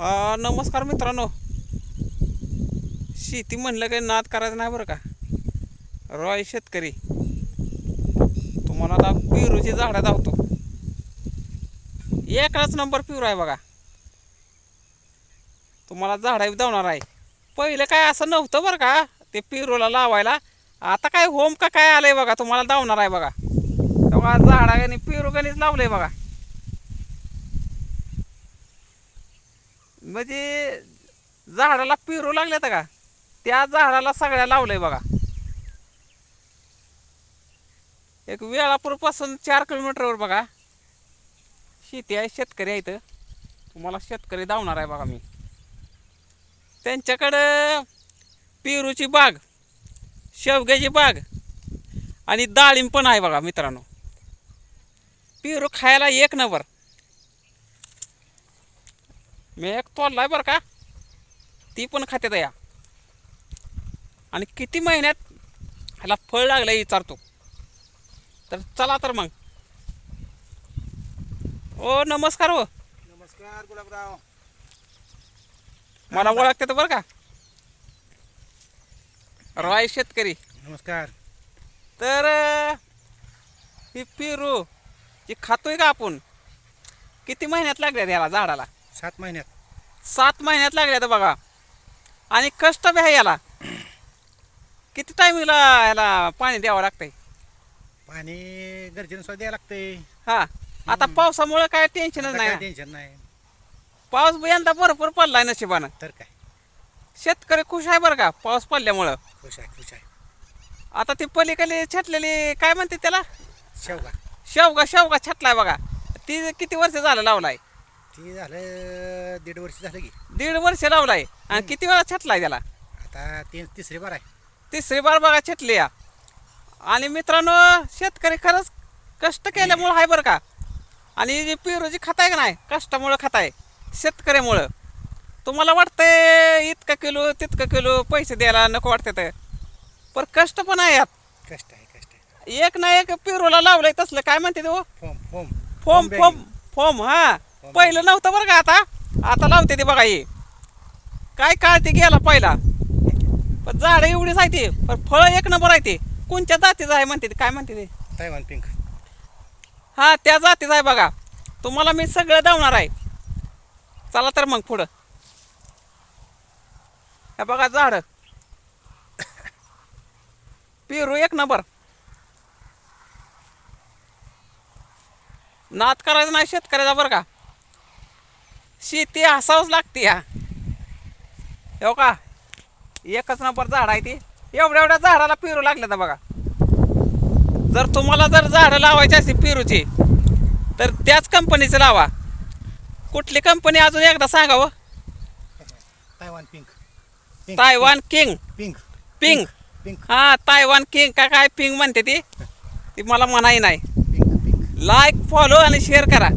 अ, नमस्कार मित्रांनो. शेती म्हणलं काही नाद करायचं नाही बरं का? रॉय शेतकरी. तुम्हाला आता पेरूची झाडं धावतो एकच नंबर पिरू आहे बघा. तुम्हाला झाडं धावणार आहे. पहिलं काय असं नव्हतं बरं का ते पेरूला लावायला. आता काय होम का काय आलंय बघा तुम्हाला धावणार आहे बघा. तेव्हा झाडाने पेरू गणित लावलंय बघा. म्हणजे झाडाला पेरू लागले का? त्या झाडाला सगळ्या लावलंय बघा. एक वेळापूरपासून चार किलोमीटरवर बघा. शेती आहे शेतकरी आहे इथं तुम्हाला शेतकरी धावणार आहे बघा मी. त्यांच्याकडं पेरूची बाग शेवग्याची बाग आणि डाळिंब पण आहे बघा मित्रांनो. पेरू खायला एक नंबर. मी एक तोडलाय बरं का? ती पण खात्यात या. आणि किती महिन्यात ह्याला फळ लागलं विचारतो. तर चला तर मग. ओ नमस्कार हो. नमस्कार गुलाबराव. मला ओळखते बरं का? रॉय शेतकरी. नमस्कार. तर ही पेरू जी खातोय का आपण? किती महिन्यात लागल्या याला झाडाला? सात महिन्यात. सात महिन्यात लागल्या तर बघा. आणि कष्ट बी आहे याला. किती टायमिंगला याला पाणी द्यावं लागतंय? पाणी गरजेनुसार द्यायला लागतंय. हा आता पावसामुळे काय टेन्शनच नाही. टेन्शन नाही. पाऊस बी यंदा भरपूर पडलाय नशिबानं. तर काय? शेतकरी खुश आहे बरं का पाऊस पडल्यामुळं? खुश आहे खुश आहे. आता ती पलीकडे छाटलेली काय म्हणते त्याला? शेवगा. शेवगा शेवगा छाटलाय बघा. ती किती वर्ष झालं लावलाय? ती झालं? दीड वर्ष झालं की. दीड वर्ष लावलाय. आणि किती वेळा छाटलाय त्याला? आता तीन तिसरी बार आहे. तिसरी बार बघा छाटली या. आणि मित्रांनो शेतकरी खरंच कष्ट केल्यामुळं आहे बरं का? आणि जी पेरूची खाताय का नाही? कष्टामुळं खाताय शेतकऱ्यामुळं. तुम्हाला वाटतंय इतकं किलो तितकं किलो पैसे द्यायला नको वाटतं पण कष्ट पण आहे यात. कष्ट आहे कष्ट आहे. एक ना एक पेरूला लावलंय तसलं. काय म्हणते ते हो? Foam foam. Foam bagging. Foam foam हा. पहिलं नव्हतं बरं का आता. आता लावते ते बघा हे. काय काळ ते गेला पहिला. पण झाड एवढीच आहे ते. पण फळ एक नंबर आहे ते. कोणत्या जातीचं आहे म्हणते ते? काय म्हणते ते? पिंक. हा त्या जातीचं आहे बघा. तुम्हाला मी सगळं धावणार आहे. चला तर मग पुढं. हे बघा झाड. पेरू एक नंबर. नाद करायचं नाही शेतकऱ्याचा बरं का. शेती हसावंच लागते या. हो का? एकच नंबर झाड आहे ती. एवढ्या एवढ्या झाडाला पेरू लागले तर बघा. जर तुम्हाला जर झाडं लावायची असतील पेरूची तर त्याच कंपनीचं लावा. कुठली कंपनी अजून एकदा सांगावं Taiwan pink. Pink. Taiwan king. Pink. Ping pink. हा तायवान किंग का काय पिंग म्हणते ती? ती मला म्हणाही नाही. Pink pink. लाईक फॉलो आणि शेअर करा.